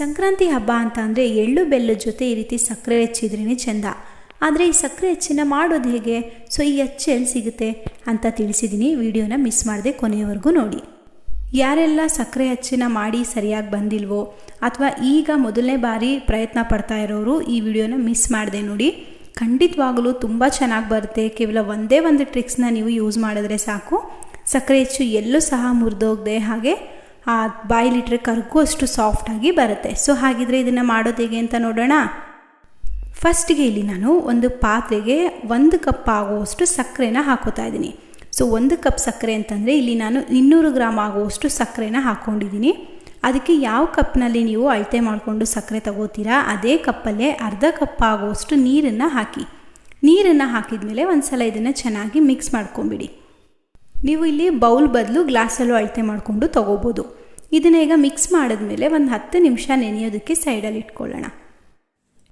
ಸಂಕ್ರಾಂತಿ ಹಬ್ಬ ಅಂತ ಅಂದರೆ ಎಳ್ಳು ಬೆಲ್ಲದ ಜೊತೆ ಈ ರೀತಿ ಸಕ್ಕರೆ ಹೆಚ್ಚಿದ್ರೇ ಚೆಂದ. ಆದರೆ ಈ ಸಕ್ಕರೆ ಹೆಚ್ಚಿನ ಮಾಡೋದು ಹೇಗೆ? ಸೊ ಈ ಅಚ್ಚು ಎಲ್ಲಿ ಸಿಗುತ್ತೆ ಅಂತ ತಿಳಿಸಿದ್ದೀನಿ ವಿಡಿಯೋನ ಮಿಸ್ ಮಾಡದೆ ಕೊನೆಯವರೆಗೂ ನೋಡಿ. ಯಾರೆಲ್ಲ ಸಕ್ಕರೆ ಹೆಚ್ಚಿನ ಮಾಡಿ ಸರಿಯಾಗಿ ಬಂದಿಲ್ವೋ ಅಥವಾ ಈಗ ಮೊದಲನೇ ಬಾರಿ ಪ್ರಯತ್ನ ಪಡ್ತಾ ಇರೋರು ಈ ವಿಡಿಯೋನ ಮಿಸ್ ಮಾಡಿದೆ ನೋಡಿ. ಖಂಡಿತವಾಗಲೂ ತುಂಬ ಚೆನ್ನಾಗಿ ಬರುತ್ತೆ. ಕೇವಲ ಒಂದೇ ಒಂದು ಟ್ರಿಕ್ಸ್ನ ನೀವು ಯೂಸ್ ಮಾಡಿದ್ರೆ ಸಾಕು. ಸಕ್ಕರೆ ಹೆಚ್ಚು ಎಲ್ಲೂ ಸಹ ಮುರಿದೋಗದೆ. ಹಾಗೆ ಬಾಯಿಲಿಟ್ರೆ ಕರ್ಗೂ ಅಷ್ಟು ಸಾಫ್ಟಾಗಿ ಬರುತ್ತೆ. ಸೊ ಹಾಗಿದ್ರೆ ಇದನ್ನು ಮಾಡೋದು ಹೇಗೆ ಅಂತ ನೋಡೋಣ. ಫಸ್ಟ್ಗೆ ಇಲ್ಲಿ ನಾನು ಒಂದು ಪಾತ್ರೆಗೆ ಒಂದು ಕಪ್ ಆಗುವಷ್ಟು ಸಕ್ಕರೆನ ಹಾಕೋತಾ ಇದ್ದೀನಿ. ಸೊ ಒಂದು ಕಪ್ ಸಕ್ಕರೆ ಅಂತಂದರೆ ಇಲ್ಲಿ ನಾನು ಇನ್ನೂರು ಗ್ರಾಮ್ ಆಗುವಷ್ಟು ಸಕ್ಕರೆನ ಹಾಕ್ಕೊಂಡಿದ್ದೀನಿ ಅದಕ್ಕೆ ಯಾವ ಕಪ್ನಲ್ಲಿ ನೀವು ಅಳತೆ ಮಾಡಿಕೊಂಡು ಸಕ್ಕರೆ ತಗೋತೀರಾ, ಅದೇ ಕಪ್ಪಲ್ಲೇ ಅರ್ಧ ಕಪ್ ಆಗುವಷ್ಟು ನೀರನ್ನು ಹಾಕಿ. ನೀರನ್ನು ಹಾಕಿದ ಮೇಲೆ ಒಂದು ಸಲ ಇದನ್ನು ಚೆನ್ನಾಗಿ ಮಿಕ್ಸ್ ಮಾಡ್ಕೊಂಬಿಡಿ. ನೀವು ಇಲ್ಲಿ ಬೌಲ್ ಬದಲು ಗ್ಲಾಸಲ್ಲೂ ಅಳತೆ ಮಾಡಿಕೊಂಡು ತೊಗೋಬೋದು. ಇದನ್ನ ಈಗ ಮಿಕ್ಸ್ ಮಾಡಿದ್ಮೇಲೆ ಒಂದು ಹತ್ತು ನಿಮಿಷ ನೆನೆಯೋದಕ್ಕೆ ಸೈಡಲ್ಲಿ ಇಟ್ಕೊಳ್ಳೋಣ.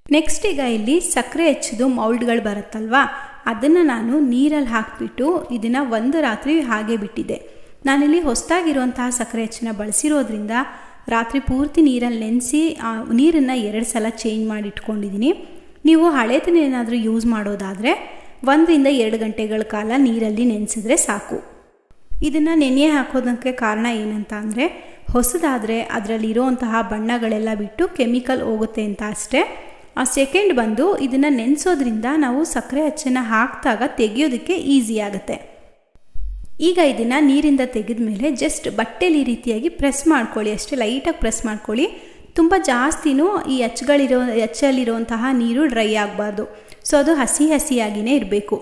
ನೆಕ್ಸ್ಟ್ ಈಗ ಇಲ್ಲಿ ಸಕ್ಕರೆ ಹೆಚ್ಚಿದು ಮೌಲ್ಡ್ಗಳು ಬರುತ್ತಲ್ವಾ? ಅದನ್ನು ನಾನು ನೀರಲ್ಲಿ ಹಾಕಿಬಿಟ್ಟು ಇದನ್ನು ಒಂದು ರಾತ್ರಿ ಹಾಗೆ ಬಿಟ್ಟಿದ್ದೆ ನಾನಿಲ್ಲಿ ಹೊಸದಾಗಿರುವಂತಹ ಸಕ್ಕರೆ ಹೆಚ್ಚಿನ ಬಳಸಿರೋದ್ರಿಂದ ರಾತ್ರಿ ಪೂರ್ತಿ ನೀರಲ್ಲಿ ನೆನೆಸಿ ನೀರನ್ನು ಎರಡು ಸಲ ಚೇಂಜ್ ಮಾಡಿ ಇಟ್ಕೊಂಡಿದ್ದೀನಿ. ನೀವು ಹಳೇದನ್ನ ಏನಾದರೂ ಯೂಸ್ ಮಾಡೋದಾದರೆ ಒಂದರಿಂದ ಎರಡು ಗಂಟೆಗಳ ಕಾಲ ನೀರಲ್ಲಿ ನೆನೆಸಿದ್ರೆ ಸಾಕು. ಇದನ್ನು ನೆನೆಯೇ ಹಾಕೋದಕ್ಕೆ ಕಾರಣ ಏನಂತ ಅಂದರೆ ಹೊಸದಾದರೆ ಅದರಲ್ಲಿ ಇರೋವಂತಹ ಬಣ್ಣಗಳೆಲ್ಲ ಬಿಟ್ಟು ಕೆಮಿಕಲ್ ಹೋಗುತ್ತೆ ಅಂತ ಅಷ್ಟೇ. ಆ ಸೆಕೆಂಡ್ ಬಂದು ಇದನ್ನು ನೆನೆಸೋದ್ರಿಂದ ನಾವು ಸಕ್ಕರೆ ಅಚ್ಚನ್ನು ಹಾಕಿದಾಗ ತೆಗೆಯೋದಕ್ಕೆ ಈಸಿ ಆಗುತ್ತೆ. ಈಗ ಇದನ್ನು ನೀರಿಂದ ತೆಗೆದ ಮೇಲೆ ಜಸ್ಟ್ ಬಟ್ಟೆಲಿ ರೀತಿಯಾಗಿ ಪ್ರೆಸ್ ಮಾಡ್ಕೊಳ್ಳಿ, ಅಷ್ಟೇ ಲೈಟಾಗಿ ಪ್ರೆಸ್ ಮಾಡ್ಕೊಳ್ಳಿ. ತುಂಬ ಜಾಸ್ತಿನೂ ಈ ಅಚ್ಚುಗಳಿರೋ, ಅಚ್ಚಲ್ಲಿರುವಂತಹ ನೀರು ಡ್ರೈ ಆಗಬಾರ್ದು. ಸೊ ಅದು ಹಸಿ ಹಸಿಯಾಗಿಯೇ ಇರಬೇಕು.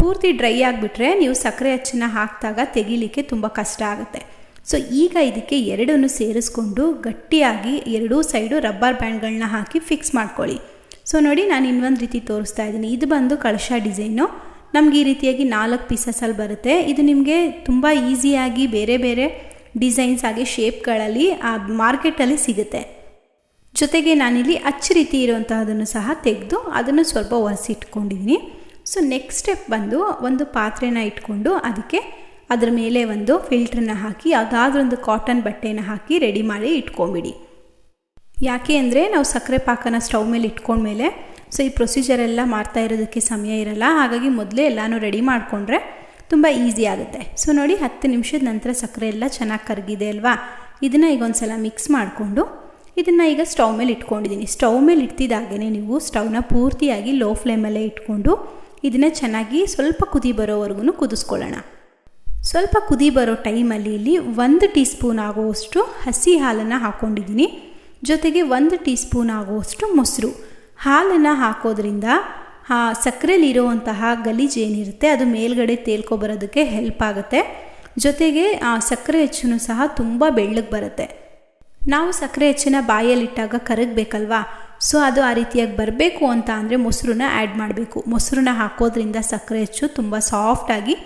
ಪೂರ್ತಿ ಡ್ರೈ ಆಗಿಬಿಟ್ರೆ ನೀವು ಸಕ್ಕರೆ ಅಚ್ಚನ್ನ ಹಾಕಿದಾಗ ತೆಗಿಲಿಕ್ಕೆ ತುಂಬ ಕಷ್ಟ ಆಗುತ್ತೆ. ಸೊ ಈಗ ಇದಕ್ಕೆ ಎರಡನ್ನು ಸೇರಿಸ್ಕೊಂಡು ಗಟ್ಟಿಯಾಗಿ ಎರಡೂ ಸೈಡು ರಬ್ಬರ್ ಬ್ಯಾಂಡ್ಗಳನ್ನ ಹಾಕಿ ಫಿಕ್ಸ್ ಮಾಡ್ಕೊಳ್ಳಿ. ಸೊ ನೋಡಿ ನಾನು ಇನ್ನೊಂದು ರೀತಿ ತೋರಿಸ್ತಾ ಇದ್ದೀನಿ. ಇದು ಬಂದು ಕಳಶ ಡಿಸೈನು. ನಮಗೆ ಈ ರೀತಿಯಾಗಿ ನಾಲ್ಕು ಪೀಸಸಲ್ಲಿ ಬರುತ್ತೆ. ಇದು ನಿಮಗೆ ತುಂಬ ಈಸಿಯಾಗಿ ಬೇರೆ ಬೇರೆ ಡಿಸೈನ್ಸ್ ಆಗಿ ಶೇಪ್ಗಳಲ್ಲಿ ಆ ಮಾರ್ಕೆಟಲ್ಲಿ ಸಿಗುತ್ತೆ. ಜೊತೆಗೆ ನಾನಿಲ್ಲಿ ಅಚ್ಚ ರೀತಿ ಇರುವಂತಹದನ್ನು ಸಹ ತೆಗೆದು ಅದನ್ನು ಸ್ವಲ್ಪ ಒರೆಸಿಟ್ಕೊಂಡಿದ್ದೀನಿ. ಸೊ ನೆಕ್ಸ್ಟ್ ಸ್ಟೆಪ್ ಬಂದು ಒಂದು ಪಾತ್ರೆನ ಇಟ್ಕೊಂಡು ಅದಕ್ಕೆ ಅದರ ಮೇಲೆ ಒಂದು ಫಿಲ್ಟ್ರನ್ನ ಹಾಕಿ ಅದಾದ್ರೊಂದು ಕಾಟನ್ ಬಟ್ಟೆನ ಹಾಕಿ ರೆಡಿ ಮಾಡಿ ಇಟ್ಕೊಂಬಿಡಿ. ಯಾಕೆ ಅಂದರೆ ನಾವು ಸಕ್ಕರೆ ಪಾಕನ ಸ್ಟವ್ ಮೇಲೆ ಇಟ್ಕೊಂಡ್ಮೇಲೆ ಸೊ ಈ ಪ್ರೊಸೀಜರ್ ಎಲ್ಲ ಮಾಡ್ತಾ ಇರೋದಕ್ಕೆ ಸಮಯ ಇರಲ್ಲ. ಹಾಗಾಗಿ ಮೊದಲೇ ಎಲ್ಲನೂ ರೆಡಿ ಮಾಡಿಕೊಂಡ್ರೆ ತುಂಬ ಈಸಿ ಆಗುತ್ತೆ. ಸೊ ನೋಡಿ, ಹತ್ತು ನಿಮಿಷದ ನಂತರ ಸಕ್ಕರೆ ಎಲ್ಲ ಚೆನ್ನಾಗಿ ಕರಗಿದೆ ಅಲ್ವಾ? ಇದನ್ನು ಈಗ ಒಂದು ಸಲ ಮಿಕ್ಸ್ ಮಾಡಿಕೊಂಡು, ಇದನ್ನು ಈಗ ಸ್ಟವ್ ಮೇಲೆ ಇಟ್ಕೊಂಡಿದ್ದೀನಿ. ಸ್ಟವ್ ಮೇಲೆ ಇಡ್ತಿದ್ದಾಗೇ ನೀವು ಸ್ಟವ್ನ ಪೂರ್ತಿಯಾಗಿ ಲೋ ಫ್ಲೇಮಲ್ಲೇ ಇಟ್ಕೊಂಡು, ಇದನ್ನು ಚೆನ್ನಾಗಿ ಸ್ವಲ್ಪ ಕುದಿ ಬರೋವರೆಗೂ ಕುದಿಸ್ಕೊಳ್ಳೋಣ. ಸ್ವಲ್ಪ ಕುದಿ ಬರೋ ಟೈಮಲ್ಲಿ ಇಲ್ಲಿ ಒಂದು ಟೀ ಸ್ಪೂನ್ ಆಗುವಷ್ಟು ಹಸಿ ಹಾಲನ್ನು ಹಾಕ್ಕೊಂಡಿದ್ದೀನಿ ಜೊತೆಗೆ ಒಂದು ಟೀ ಸ್ಪೂನ್ ಆಗುವಷ್ಟು ಮೊಸರು. ಹಾಲನ್ನು ಹಾಕೋದ್ರಿಂದ ಆ ಸಕ್ಕರೆಲಿರುವಂತಹ ಗಲೀಜು ಏನಿರುತ್ತೆ ಅದು ಮೇಲ್ಗಡೆ ತೇಲ್ಕೊಬರೋದಕ್ಕೆ ಹೆಲ್ಪ್ ಆಗುತ್ತೆ. ಜೊತೆಗೆ ಆ ಸಕ್ಕರೆ ಹೆಚ್ಚು ಸಹ ತುಂಬ ಬೆಳ್ಳಗೆ ಬರುತ್ತೆ. ನಾವು ಸಕ್ಕರೆ ಹೆಚ್ಚಿನ ಬಾಯಲ್ಲಿಟ್ಟಾಗ ಕರಗಬೇಕಲ್ವಾ? ಸೊ ಅದು ಆ ರೀತಿಯಾಗಿ ಬರಬೇಕು ಅಂತ ಅಂದರೆ ಮೊಸರನ್ನ ಆ್ಯಡ್ ಮಾಡಬೇಕು. ಮೊಸರನ್ನ ಹಾಕೋದ್ರಿಂದ ಸಕ್ಕರೆ ಹೆಚ್ಚು ತುಂಬ ಸಾಫ್ಟಾಗಿ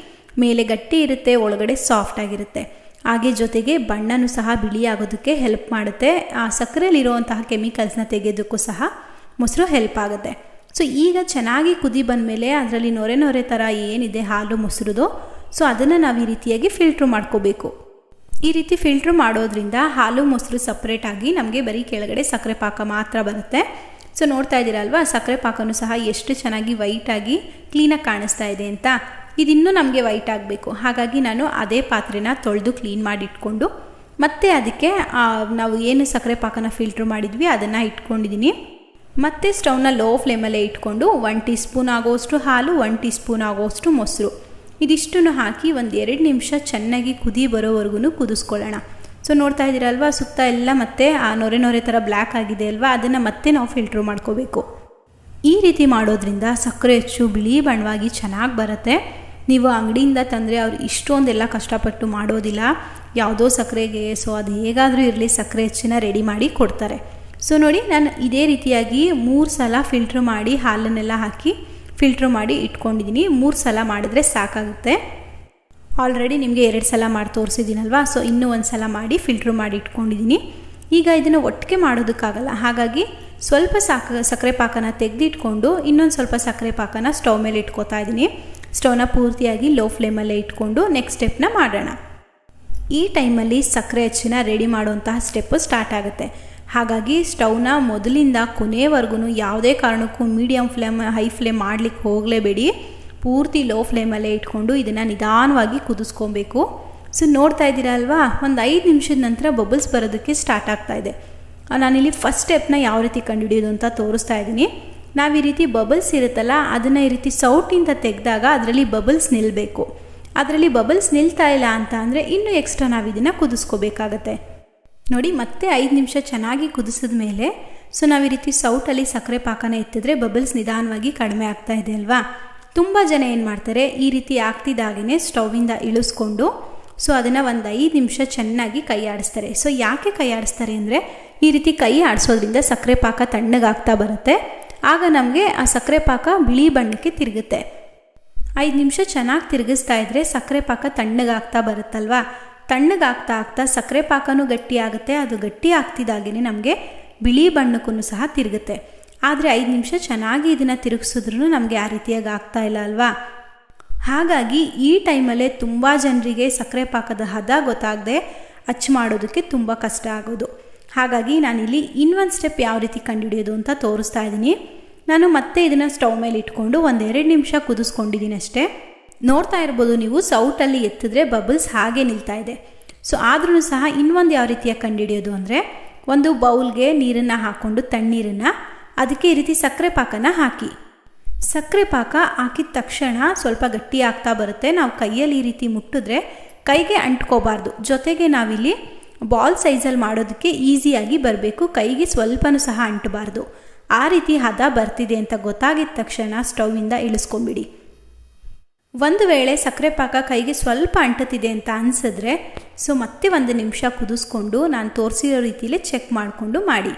ಮೇಲೆ ಗಟ್ಟಿ ಇರುತ್ತೆ, ಒಳಗಡೆ ಸಾಫ್ಟ್ ಆಗಿರುತ್ತೆ. ಹಾಗೆ ಜೊತೆಗೆ ಬಣ್ಣನೂ ಸಹ ಬಿಳಿಯಾಗೋದಕ್ಕೆ ಹೆಲ್ಪ್ ಮಾಡುತ್ತೆ. ಆ ಸಕ್ಕರೆಯಲ್ಲಿರುವಂತಹ ಕೆಮಿಕಲ್ಸ್ನ ತೆಗೆಯೋದಕ್ಕೂ ಸಹ ಮೊಸರು ಹೆಲ್ಪ್ ಆಗುತ್ತೆ. ಸೊ ಈಗ ಚೆನ್ನಾಗಿ ಕುದಿ ಬಂದಮೇಲೆ ಅದರಲ್ಲಿ ನೊರೆ ನೊರೆ ಥರ ಏನಿದೆ ಹಾಲು, ಮೊಸರುದು ಸೊ ಅದನ್ನು ನಾವು ಈ ರೀತಿಯಾಗಿ ಫಿಲ್ಟ್ರ್ ಮಾಡ್ಕೋಬೇಕು. ಈ ರೀತಿ ಫಿಲ್ಟ್ರ್ ಮಾಡೋದ್ರಿಂದ ಹಾಲು, ಮೊಸರು ಸಪ್ರೇಟಾಗಿ ನಮಗೆ ಬರೀ ಕೆಳಗಡೆ ಸಕ್ಕರೆ ಪಾಕ ಮಾತ್ರ ಬರುತ್ತೆ. ಸೊ ನೋಡ್ತಾ ಇದ್ದೀರಲ್ವಾ, ಸಕ್ಕರೆ ಪಾಕನೂ ಸಹ ಎಷ್ಟು ಚೆನ್ನಾಗಿ ವೈಟಾಗಿ ಕ್ಲೀನಾಗಿ ಕಾಣಿಸ್ತಾ ಇದೆ ಅಂತ. ಇದಿನ್ನೂ ನಮಗೆ ವೈಟ್ ಆಗಬೇಕು. ಹಾಗಾಗಿ ನಾನು ಅದೇ ಪಾತ್ರೆನ ತೊಳೆದು ಕ್ಲೀನ್ ಮಾಡಿ ಇಟ್ಕೊಂಡು ಮತ್ತೆ ಅದಕ್ಕೆ ನಾವು ಏನು ಸಕ್ಕರೆ ಪಾಕನ ಫಿಲ್ಟ್ರ್ ಮಾಡಿದ್ವಿ, ಅದನ್ನು ಇಟ್ಕೊಂಡಿದ್ದೀನಿ ಮತ್ತೆ ಸ್ಟೌವ್ನ ಲೋ ಫ್ಲೇಮಲ್ಲೇ ಇಟ್ಕೊಂಡು ಒನ್ ಟೀ ಸ್ಪೂನ್ ಆಗೋಷ್ಟು ಹಾಲು ಒನ್ ಟೀ ಸ್ಪೂನ್ ಆಗೋಷ್ಟು ಮೊಸರು. ಇದಿಷ್ಟನ್ನು ಹಾಕಿ ಒಂದು ಎರಡು ನಿಮಿಷ ಚೆನ್ನಾಗಿ ಕುದಿ ಬರೋವರೆಗೂ ಕುದಿಸ್ಕೊಳ್ಳೋಣ. ಸೊ ನೋಡ್ತಾ ಇದ್ದೀರಲ್ವಾ, ಸುತ್ತ ಎಲ್ಲ ಮತ್ತೆ, ಆ, ನೊರೆ ನೊರೆ ಥರ ಬ್ಲ್ಯಾಕ್ ಆಗಿದೆ ಅಲ್ವಾ, ಅದನ್ನು ಮತ್ತೆ ನಾವು ಫಿಲ್ಟ್ರ್ ಮಾಡ್ಕೋಬೇಕು. ಈ ರೀತಿ ಮಾಡೋದ್ರಿಂದ ಸಕ್ಕರೆ ಹೆಚ್ಚು ಬಿಳಿ ಬಣ್ಣವಾಗಿ ಚೆನ್ನಾಗಿ ಬರುತ್ತೆ. ನೀವು ಅಂಗಡಿಯಿಂದ ತಂದರೆ ಅವ್ರು ಇಷ್ಟೊಂದೆಲ್ಲ ಕಷ್ಟಪಟ್ಟು ಮಾಡೋದಿಲ್ಲ. ಯಾವುದೋ ಸಕ್ಕರೆಗೆ ಸೊ ಅದು ಹೇಗಾದರೂ ಇರಲಿ, ಸಕ್ಕರೆ ಹೆಚ್ಚಿನ ರೆಡಿ ಮಾಡಿ ಕೊಡ್ತಾರೆ. ಸೊ ನೋಡಿ, ನಾನು ಇದೇ ರೀತಿಯಾಗಿ ಮೂರು ಸಲ ಫಿಲ್ಟ್ರ್ ಮಾಡಿ ಹಾಲನ್ನೆಲ್ಲ ಹಾಕಿ ಫಿಲ್ಟ್ರ್ ಮಾಡಿ ಇಟ್ಕೊಂಡಿದ್ದೀನಿ ಮೂರು ಸಲ ಮಾಡಿದ್ರೆ ಸಾಕಾಗುತ್ತೆ. ಆಲ್ರೆಡಿ ನಿಮಗೆ ಎರಡು ಸಲ ಮಾಡಿ ತೋರಿಸಿದ್ದೀನಲ್ವಾ ಸೊ ಇನ್ನೂ ಒಂದು ಸಲ ಮಾಡಿ ಫಿಲ್ಟ್ರ್ ಮಾಡಿ ಇಟ್ಕೊಂಡಿದ್ದೀನಿ ಈಗ ಇದನ್ನು ಒಟ್ಟಿಗೆ ಮಾಡೋದಕ್ಕಾಗಲ್ಲ. ಹಾಗಾಗಿ ಸ್ವಲ್ಪ ಸಾಕ, ಸಕ್ಕರೆ ಪಾಕನ ತೆಗೆದಿಟ್ಕೊಂಡು ಇನ್ನೊಂದು ಸ್ವಲ್ಪ ಸಕ್ಕರೆ ಪಾಕನ ಸ್ಟವ್ ಮೇಲೆ ಇಟ್ಕೋತಾ ಇದ್ದೀನಿ ಸ್ಟವ್ನ ಪೂರ್ತಿಯಾಗಿ ಲೋ ಫ್ಲೇಮಲ್ಲೇ ಇಟ್ಕೊಂಡು ನೆಕ್ಸ್ಟ್ ಸ್ಟೆಪ್ನ ಮಾಡೋಣ. ಈ ಟೈಮಲ್ಲಿ ಸಕ್ಕರೆ ಅಚ್ಚಿನ ರೆಡಿ ಮಾಡುವಂತಹ ಸ್ಟೆಪ್ಪು ಸ್ಟಾರ್ಟ್ ಆಗುತ್ತೆ. ಹಾಗಾಗಿ ಸ್ಟವ್ನ ಮೊದಲಿಂದ ಕೊನೆಯವರೆಗೂ ಯಾವುದೇ ಕಾರಣಕ್ಕೂ ಮೀಡಿಯಮ್ ಫ್ಲೇಮ್ ಹೈ ಫ್ಲೇಮ್ ಮಾಡಲಿಕ್ಕೆ ಹೋಗಲೇಬೇಡಿ. ಪೂರ್ತಿ ಲೋ ಫ್ಲೇಮಲ್ಲೇ ಇಟ್ಕೊಂಡು ಇದನ್ನು ನಿಧಾನವಾಗಿ ಕುದಿಸ್ಕೊಬೇಕು. ಸೊ ನೋಡ್ತಾ ಇದ್ದೀರಾ ಅಲ್ವಾ? ಒಂದು ಐದು ನಿಮಿಷದ ನಂತರ ಬಬಲ್ಸ್ ಬರೋದಕ್ಕೆ ಸ್ಟಾರ್ಟ್ ಆಗ್ತಾ ಇದೆ. ನಾನಿಲ್ಲಿ ಫಸ್ಟ್ ಸ್ಟೆಪ್ನ ಯಾವ ರೀತಿ ಕಂಡುಹಿಡಿಯೋದು ಅಂತ ತೋರಿಸ್ತಾ ಇದ್ದೀನಿ. ನಾವು ಈ ರೀತಿ ಬಬಲ್ಸ್ ಇರುತ್ತಲ್ಲ, ಅದನ್ನು ಈ ರೀತಿ ಸೌಟಿಂದ ತೆಗೆದಾಗ ಅದರಲ್ಲಿ ಬಬಲ್ಸ್ ನಿಲ್ಲಬೇಕು ಅದರಲ್ಲಿ ಬಬಲ್ಸ್ ನಿಲ್ತಾ ಇಲ್ಲ ಅಂತ ಅಂದರೆ ಇನ್ನೂ ಎಕ್ಸ್ಟ್ರಾ ನಾವು ಇದನ್ನು ಕುದಿಸ್ಕೋಬೇಕಾಗತ್ತೆ. ನೋಡಿ, ಮತ್ತೆ ಐದು ನಿಮಿಷ ಚೆನ್ನಾಗಿ ಕುದಿಸಿದ ಮೇಲೆ ಸೊ ನಾವು ಈ ರೀತಿ ಸೌಟಲ್ಲಿ ಸಕ್ಕರೆ ಪಾಕನ ಎತ್ತಿದ್ರೆ ಬಬಲ್ಸ್ ನಿಧಾನವಾಗಿ ಕಡಿಮೆ ಆಗ್ತಾ ಇದೆ ಅಲ್ವಾ? ತುಂಬ ಜನ ಏನು ಮಾಡ್ತಾರೆ, ಈ ರೀತಿ ಆಗ್ತಿದ್ದಾಗೇ ಸ್ಟೌವಿಂದ ಇಳಿಸ್ಕೊಂಡು ಸೊ ಅದನ್ನು ಒಂದು ಐದು ನಿಮಿಷ ಚೆನ್ನಾಗಿ ಕೈ ಆಡಿಸ್ತಾರೆ. ಸೊ ಯಾಕೆ ಕೈ ಆಡಿಸ್ತಾರೆ ಅಂದರೆ, ಈ ರೀತಿ ಕೈ ಆಡಿಸೋದ್ರಿಂದ ಸಕ್ಕರೆ ಪಾಕ ತಣ್ಣಗಾಗ್ತಾ ಬರುತ್ತೆ. ಆಗ ನಮಗೆ ಆ ಸಕ್ಕರೆ ಪಾಕ ಬಿಳಿ ಬಣ್ಣಕ್ಕೆ ತಿರುಗುತ್ತೆ. ಐದು ನಿಮಿಷ ಚೆನ್ನಾಗಿ ತಿರುಗಿಸ್ತಾ ಇದ್ರೆ ಸಕ್ಕರೆ ಪಾಕ ತಣ್ಣಗಾಗ್ತಾ ಬರುತ್ತಲ್ವಾ? ತಣ್ಣಗಾಗ್ತಾ ಆಗ್ತಾ ಸಕ್ಕರೆ ಪಾಕನೂ ಗಟ್ಟಿ ಆಗುತ್ತೆ, ಅದು ಗಟ್ಟಿ ಆಗ್ತಿದ್ದಾಗೇ ನಮಗೆ ಬಿಳಿ ಬಣ್ಣಕ್ಕೂ ಸಹ ತಿರುಗುತ್ತೆ. ಆದರೆ ಐದು ನಿಮಿಷ ಚೆನ್ನಾಗಿ ಇದನ್ನು ತಿರುಗಿಸಿದ್ರೂ ನಮಗೆ ಆ ರೀತಿಯಾಗಿ ಆಗ್ತಾ ಇಲ್ಲ ಅಲ್ವಾ? ಹಾಗಾಗಿ ಈ ಟೈಮಲ್ಲೇ ತುಂಬ ಜನರಿಗೆ ಸಕ್ಕರೆ ಪಾಕದ ಹದ ಗೊತ್ತಾಗದೆ ಅಚ್ಚು ಮಾಡೋದಕ್ಕೆ ತುಂಬ ಕಷ್ಟ ಆಗೋದು. ಹಾಗಾಗಿ ನಾನಿಲ್ಲಿ ಇನ್ನೊಂದು ಸ್ಟೆಪ್ ಯಾವ ರೀತಿ ಕಂಡುಹಿಡಿಯೋದು ಅಂತ ತೋರಿಸ್ತಾ ಇದ್ದೀನಿ. ನಾನು ಮತ್ತೆ ಇದನ್ನು ಸ್ಟವ್ ಮೇಲೆ ಇಟ್ಕೊಂಡು ಒಂದೆರಡು ನಿಮಿಷ ಕುದಿಸ್ಕೊಂಡಿದ್ದೀನಿ ಅಷ್ಟೇ ನೋಡ್ತಾ ಇರ್ಬೋದು ನೀವು ಸೌಟಲ್ಲಿ ಎತ್ತಿದ್ರೆ ಬಬಲ್ಸ್ ಹಾಗೆ ನಿಲ್ತಾ ಇದೆ. ಸೊ ಆದ್ರೂ ಸಹ ಇನ್ನೊಂದು ಯಾವ ರೀತಿಯ ಕಂಡುಹಿಡಿಯೋದು ಅಂದರೆ ಒಂದು ಬೌಲ್ಗೆ ನೀರನ್ನು ಹಾಕ್ಕೊಂಡು ತಣ್ಣೀರನ್ನು ಅದಕ್ಕೆ ಈ ರೀತಿ ಸಕ್ಕರೆ ಪಾಕನ ಹಾಕಿ. ಸಕ್ಕರೆ ಪಾಕ ಹಾಕಿದ ತಕ್ಷಣ ಸ್ವಲ್ಪ ಗಟ್ಟಿ ಆಗ್ತಾ ಬರುತ್ತೆ. ನಾವು ಕೈಯಲ್ಲಿ ಈ ರೀತಿ ಮುಟ್ಟಿದ್ರೆ ಕೈಗೆ ಅಂಟ್ಕೋಬಾರ್ದು. ಜೊತೆಗೆ ನಾವಿಲ್ಲಿ ಬಾಲ್ ಸೈಜಲ್ಲಿ ಮಾಡೋದಕ್ಕೆ ಈಸಿಯಾಗಿ ಬರಬೇಕು. ಕೈಗೆ ಸ್ವಲ್ಪನೂ ಸಹ ಅಂಟಬಾರ್ದು. ಆ ರೀತಿ ಹದ ಬರ್ತಿದೆ ಅಂತ ಗೊತ್ತಾಗಿದ್ದ ತಕ್ಷಣ ಸ್ಟೌವಿಂದ ಇಳಿಸ್ಕೊಂಬಿಡಿ. ಒಂದು ವೇಳೆ ಸಕ್ಕರೆ ಪಾಕ ಕೈಗೆ ಸ್ವಲ್ಪ ಅಂಟುತ್ತಿದೆ ಅಂತ ಅನಿಸಿದ್ರೆ, ಸೊ ಮತ್ತೆ ಒಂದು ನಿಮಿಷ ಕುದಿಸ್ಕೊಂಡು ನಾನು ತೋರಿಸಿರೋ ರೀತಿಯಲ್ಲಿ ಚೆಕ್ ಮಾಡಿಕೊಂಡು ಮಾಡಿ.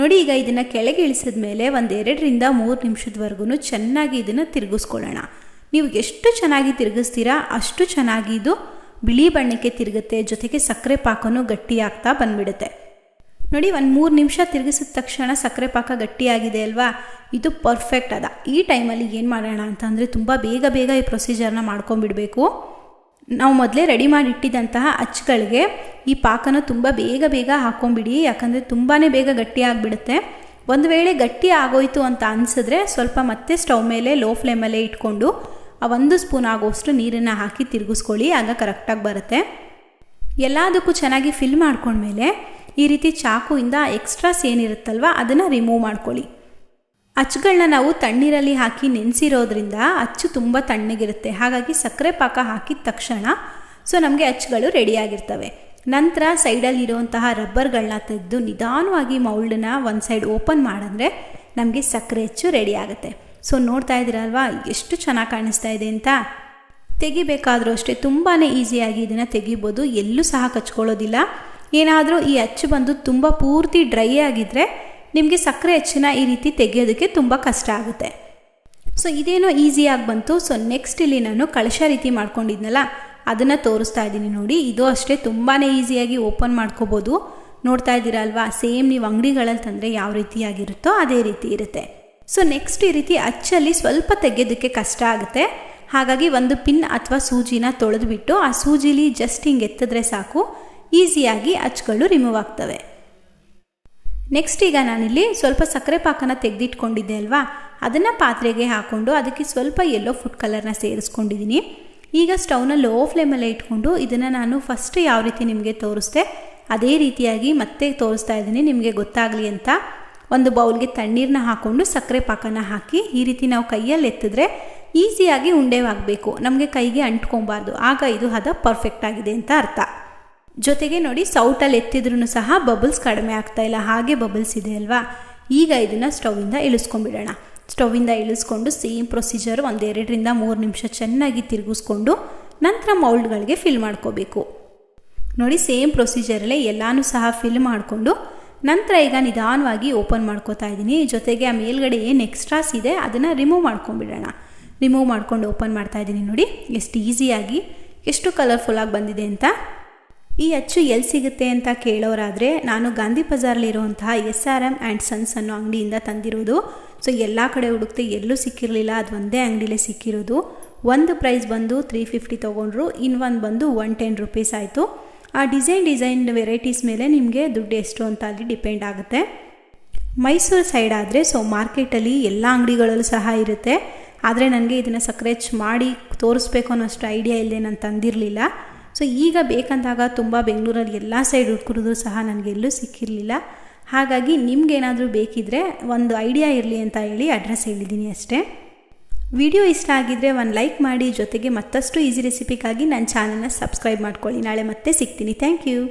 ನೋಡಿ, ಈಗ ಇದನ್ನು ಕೆಳಗೆ ಇಳಿಸಿದ ಮೇಲೆ ಒಂದು ಎರಡರಿಂದ ಮೂರು ನಿಮಿಷದವರೆಗೂ ಚೆನ್ನಾಗಿ ಇದನ್ನು ತಿರುಗಿಸ್ಕೊಳ್ಳೋಣ. ನೀವು ಎಷ್ಟು ಚೆನ್ನಾಗಿ ತಿರುಗಿಸ್ತೀರಾ ಅಷ್ಟು ಚೆನ್ನಾಗಿ ಇದು ಬಿಳಿ ಬಣ್ಣಕ್ಕೆ ತಿರುಗುತ್ತೆ, ಜೊತೆಗೆ ಸಕ್ಕರೆ ಪಾಕನೂ ಗಟ್ಟಿಯಾಗ್ತಾ ಬಂದ್ಬಿಡುತ್ತೆ. ನೋಡಿ, ಒಂದು ಮೂರು ನಿಮಿಷ ತಿರುಗಿಸಿದ ತಕ್ಷಣ ಸಕ್ಕರೆ ಪಾಕ ಗಟ್ಟಿಯಾಗಿದೆ ಅಲ್ವಾ? ಇದು ಪರ್ಫೆಕ್ಟ್ ಅದ. ಈ ಟೈಮಲ್ಲಿ ಏನು ಮಾಡೋಣ ಅಂತಂದರೆ ತುಂಬ ಬೇಗ ಬೇಗ ಈ ಪ್ರೊಸೀಜರ್ನ ಮಾಡ್ಕೊಂಬಿಡಬೇಕು ನಾವು ಮೊದಲೇ ರೆಡಿ ಮಾಡಿಟ್ಟಿದ್ದಂತಹ ಅಚ್ಚುಗಳಿಗೆ ಈ ಪಾಕನ ತುಂಬ ಬೇಗ ಬೇಗ ಹಾಕ್ಕೊಂಬಿಡಿ ಯಾಕಂದರೆ ತುಂಬಾ ಬೇಗ ಗಟ್ಟಿ ಆಗಿಬಿಡುತ್ತೆ. ಒಂದು ವೇಳೆ ಗಟ್ಟಿ ಆಗೋಯ್ತು ಅಂತ ಅನಿಸಿದ್ರೆ ಸ್ವಲ್ಪ ಮತ್ತೆ ಸ್ಟವ್ ಮೇಲೆ ಲೋ ಫ್ಲೇಮಲ್ಲೇ ಇಟ್ಕೊಂಡು ಆ ಒಂದು ಸ್ಪೂನ್ ಆಗೋಷ್ಟು ನೀರನ್ನು ಹಾಕಿ ತಿರುಗಿಸ್ಕೊಳ್ಳಿ. ಆಗ ಕರೆಕ್ಟಾಗಿ ಬರುತ್ತೆ. ಎಲ್ಲದಕ್ಕೂ ಚೆನ್ನಾಗಿ ಫಿಲ್ ಮಾಡ್ಕೊಂಡ್ಮೇಲೆ ಈ ರೀತಿ ಚಾಕುವಿಂದ ಎಕ್ಸ್ಟ್ರಾಸ್ ಏನಿರುತ್ತಲ್ವ ಅದನ್ನು ರಿಮೂವ್ ಮಾಡ್ಕೊಳ್ಳಿ. ಅಚ್ಚುಗಳನ್ನ ನಾವು ತಣ್ಣೀರಲ್ಲಿ ಹಾಕಿ ನೆನೆಸಿರೋದ್ರಿಂದ ಅಚ್ಚು ತುಂಬ ತಣ್ಣಗಿರುತ್ತೆ. ಹಾಗಾಗಿ ಸಕ್ಕರೆ ಪಾಕ ಹಾಕಿದ ತಕ್ಷಣ ಸೊ ನಮಗೆ ಅಚ್ಚುಗಳು ರೆಡಿಯಾಗಿರ್ತವೆ ನಂತರ ಸೈಡಲ್ಲಿ ಇರುವಂತಹ ರಬ್ಬರ್ಗಳನ್ನ ತೆಗೆದು ನಿಧಾನವಾಗಿ ಮೌಲ್ಡನ್ನ ಒಂದು ಸೈಡ್ ಓಪನ್ ಮಾಡಿದ್ರೆ ನಮಗೆ ಸಕ್ಕರೆ ಅಚ್ಚು ರೆಡಿ ಆಗುತ್ತೆ. ಸೊ ನೋಡ್ತಾ ಇದ್ದೀರಲ್ವಾ? ಎಷ್ಟು ಚೆನ್ನಾಗಿ ಕಾಣಿಸ್ತಾ ಇದೆ ಅಂತ? ತೆಗಿಬೇಕಾದರೂ ಅಷ್ಟೇ ತುಂಬಾ ಈಸಿಯಾಗಿ ಇದನ್ನು ತೆಗಿಬೋದು. ಎಲ್ಲೂ ಸಹ ಕಚ್ಕೊಳ್ಳೋದಿಲ್ಲ. ಏನಾದರೂ ಈ ಅಚ್ಚು ಬಂದು ತುಂಬ ಪೂರ್ತಿ ಡ್ರೈ ಆಗಿದ್ದರೆ ನಿಮಗೆ ಸಕ್ಕರೆ ಅಚ್ಚನ್ನ ಈ ರೀತಿ ತೆಗೆಯೋದಕ್ಕೆ ತುಂಬ ಕಷ್ಟ ಆಗುತ್ತೆ. ಸೊ ಇದೇನೋ ಈಸಿಯಾಗಿ ಬಂತು. ಸೊ ನೆಕ್ಸ್ಟ್ ಇಲ್ಲಿ ನಾನು ಕಳಶ ರೀತಿ ಮಾಡ್ಕೊಂಡಿದ್ನಲ್ಲ, ಅದನ್ನು ತೋರಿಸ್ತಾ ಇದ್ದೀನಿ ನೋಡಿ. ಇದು ಅಷ್ಟೇ ತುಂಬಾ ಈಸಿಯಾಗಿ ಓಪನ್ ಮಾಡ್ಕೋಬೋದು. ನೋಡ್ತಾ ಇದ್ದೀರಾ ಅಲ್ವಾ? ಸೇಮ್ ನೀವು ಅಂಗಡಿಗಳಲ್ಲಿ ತಂದರೆ ಯಾವ ರೀತಿಯಾಗಿರುತ್ತೋ ಅದೇ ರೀತಿ ಇರುತ್ತೆ. ಸೊ ನೆಕ್ಸ್ಟ್ ಈ ರೀತಿ ಅಚ್ಚಲ್ಲಿ ಸ್ವಲ್ಪ ತೆಗೆಯೋದಕ್ಕೆ ಕಷ್ಟ ಆಗುತ್ತೆ. ಹಾಗಾಗಿ ಒಂದು ಪಿನ್ ಅಥವಾ ಸೂಜಿನ ತೊಳೆದುಬಿಟ್ಟು ಆ ಸೂಜಿಲಿ ಜಸ್ಟ್ ಹಿಂಗೆ ಎತ್ತಿದ್ರೆ ಸಾಕು. ಈಸಿಯಾಗಿ ಅಚ್ಚುಗಳು ರಿಮೂವ್ ಆಗ್ತವೆ. ನೆಕ್ಸ್ಟ್ ಈಗ ನಾನಿಲ್ಲಿ ಸ್ವಲ್ಪ ಸಕ್ಕರೆ ಪಾಕನ ತೆಗೆದಿಟ್ಕೊಂಡಿದ್ದೆ ಅಲ್ವಾ? ಅದನ್ನು ಪಾತ್ರೆಗೆ ಹಾಕ್ಕೊಂಡು ಅದಕ್ಕೆ ಸ್ವಲ್ಪ ಎಲ್ಲೋ ಫುಡ್ ಕಲರ್ನ ಸೇರಿಸ್ಕೊಂಡಿದ್ದೀನಿ. ಈಗ ಸ್ಟವ್ನ ಲೋ ಫ್ಲೇಮಲ್ಲೇ ಇಟ್ಕೊಂಡು ಇದನ್ನು ನಾನು ಫಸ್ಟ್ ಯಾವ ರೀತಿ ನಿಮಗೆ ತೋರಿಸ್ದೆ, ಅದೇ ರೀತಿಯಾಗಿ ಮತ್ತೆ ತೋರಿಸ್ತಾ ಇದ್ದೀನಿ, ನಿಮಗೆ ಗೊತ್ತಾಗಲಿ ಅಂತ. ಒಂದು ಬೌಲ್ಗೆ ತಣ್ಣೀರನ್ನ ಹಾಕ್ಕೊಂಡು ಸಕ್ಕರೆ ಪಾಕನ ಹಾಕಿ ಈ ರೀತಿ ನಾವು ಕೈಯಲ್ಲಿ ಎತ್ತಿದ್ರೆ ಈಸಿಯಾಗಿ ಉಂಡೆವಾಗಬೇಕು. ನಮಗೆ ಕೈಗೆ ಅಂಟ್ಕೊಬಾರ್ದು. ಆಗ ಇದು ಹದ ಪರ್ಫೆಕ್ಟ್ ಆಗಿದೆ ಅಂತ ಅರ್ಥ. ಜೊತೆಗೆ ನೋಡಿ ಸೌಟಲ್ಲಿ ಎತ್ತಿದ್ರೂ ಸಹ ಬಬಲ್ಸ್ ಕಡಿಮೆ ಆಗ್ತಾ ಇಲ್ಲ, ಹಾಗೆ ಬಬಲ್ಸ್ ಇದೆ ಅಲ್ವಾ? ಈಗ ಇದನ್ನು ಸ್ಟೌವಿಂದ ಇಳಿಸ್ಕೊಂಡ್ಬಿಡೋಣ. ಸ್ಟೌವಿಂದ ಇಳಿಸ್ಕೊಂಡು ಸೇಮ್ ಪ್ರೊಸೀಜರ್ ಒಂದೆರಡರಿಂದ ಮೂರು ನಿಮಿಷ ಚೆನ್ನಾಗಿ ತಿರುಗಿಸ್ಕೊಂಡು ನಂತರ ಮೌಲ್ಡ್ಗಳಿಗೆ ಫಿಲ್ ಮಾಡ್ಕೋಬೇಕು. ನೋಡಿ ಸೇಮ್ ಪ್ರೊಸೀಜರಲ್ಲೇ ಎಲ್ಲನೂ ಸಹ ಫಿಲ್ ಮಾಡಿಕೊಂಡು ನಂತರ ಈಗ ನಿಧಾನವಾಗಿ ಓಪನ್ ಮಾಡ್ಕೋತಾ ಇದ್ದೀನಿ. ಜೊತೆಗೆ ಆ ಮೇಲ್ಗಡೆ ಏನು ಎಕ್ಸ್ಟ್ರಾಸ್ ಇದೆ ಅದನ್ನು ರಿಮೂವ್ ಮಾಡ್ಕೊಂಡ್ಬಿಡೋಣ. ರಿಮೂವ್ ಮಾಡ್ಕೊಂಡು ಓಪನ್ ಮಾಡ್ತಾ ಇದ್ದೀನಿ ನೋಡಿ, ಎಷ್ಟು ಈಸಿಯಾಗಿ ಎಷ್ಟು ಕಲರ್ಫುಲ್ಲಾಗಿ ಬಂದಿದೆ ಅಂತ. ಈ ಅಚ್ಚು ಎಲ್ಲಿ ಸಿಗುತ್ತೆ ಅಂತ ಕೇಳೋರಾದರೆ ನಾನು Gandhi ಬಜಾರ್ಲಿರುವಂತಹ S R M and sons ಅನ್ನೋ ಅಂಗಡಿಯಿಂದ ತಂದಿರೋದು. ಸೊ, ಎಲ್ಲ ಕಡೆ ಹುಡುಕ್ತೆ ಎಲ್ಲೂ ಸಿಕ್ಕಿರಲಿಲ್ಲ, ಅದು ಒಂದೇ ಅಂಗಡಿಲೇ ಸಿಕ್ಕಿರೋದು. ಒಂದು ಪ್ರೈಸ್ ಬಂದು ತ್ರೀ ಫಿಫ್ಟಿ ತೊಗೊಂಡ್ರು, ಇನ್ನೊಂದು ಬಂದು ಒನ್ ಟೆನ್ ರುಪೀಸ್ ಆಯಿತು. ಆ ಡಿಸೈನ್ ಡಿಸೈನ್ ವೆರೈಟೀಸ್ ಮೇಲೆ ನಿಮಗೆ ದುಡ್ಡು ಎಷ್ಟು ಅಂತ ಅಲ್ಲಿ ಡಿಪೆಂಡ್ ಆಗುತ್ತೆ. ಮೈಸೂರು ಸೈಡ್ ಆದರೆ, ಸೊ, ಮಾರ್ಕೆಟಲ್ಲಿ ಎಲ್ಲ ಅಂಗಡಿಗಳಲ್ಲೂ ಸಹ ಇರುತ್ತೆ. ಆದರೆ ನನಗೆ ಇದನ್ನು ಸಕ್ರೇಚ್ ಮಾಡಿ ತೋರಿಸ್ಬೇಕು ಅನ್ನೋಷ್ಟು ಐಡಿಯಾ ಇಲ್ಲದೆ ನಾನು ತಂದಿರಲಿಲ್ಲ. ಸೊ ಈಗ ಬೇಕಂದಾಗ ತುಂಬ ಬೆಂಗಳೂರಲ್ಲಿ ಎಲ್ಲ ಸೈಡ್ ಹುಡ್ಕಿದ್ರು ಸಹ ನನಗೆ ಎಲ್ಲೂ ಸಿಕ್ಕಿರಲಿಲ್ಲ. ಹಾಗಾಗಿ ನಿಮ್ಗೇನಾದರೂ ಬೇಕಿದ್ದರೆ ಒಂದು ಐಡಿಯಾ ಇರಲಿ ಅಂತ ಹೇಳಿ ಅಡ್ರೆಸ್ ಹೇಳಿದ್ದೀನಿ ಅಷ್ಟೇ. ವಿಡಿಯೋ ಇಷ್ಟ ಆಗಿದ್ದರೆ ಒಂದು ಲೈಕ್ ಮಾಡಿ, ಜೊತೆಗೆ ಮತ್ತಷ್ಟು ಈಸಿ ರೆಸಿಪಿಗಾಗಿ ನನ್ನ ಚಾನಲ್ನ ಸಬ್ಸ್ಕ್ರೈಬ್ ಮಾಡ್ಕೊಳ್ಳಿ. ನಾಳೆ ಮತ್ತೆ ಸಿಗ್ತೀನಿ. Thank you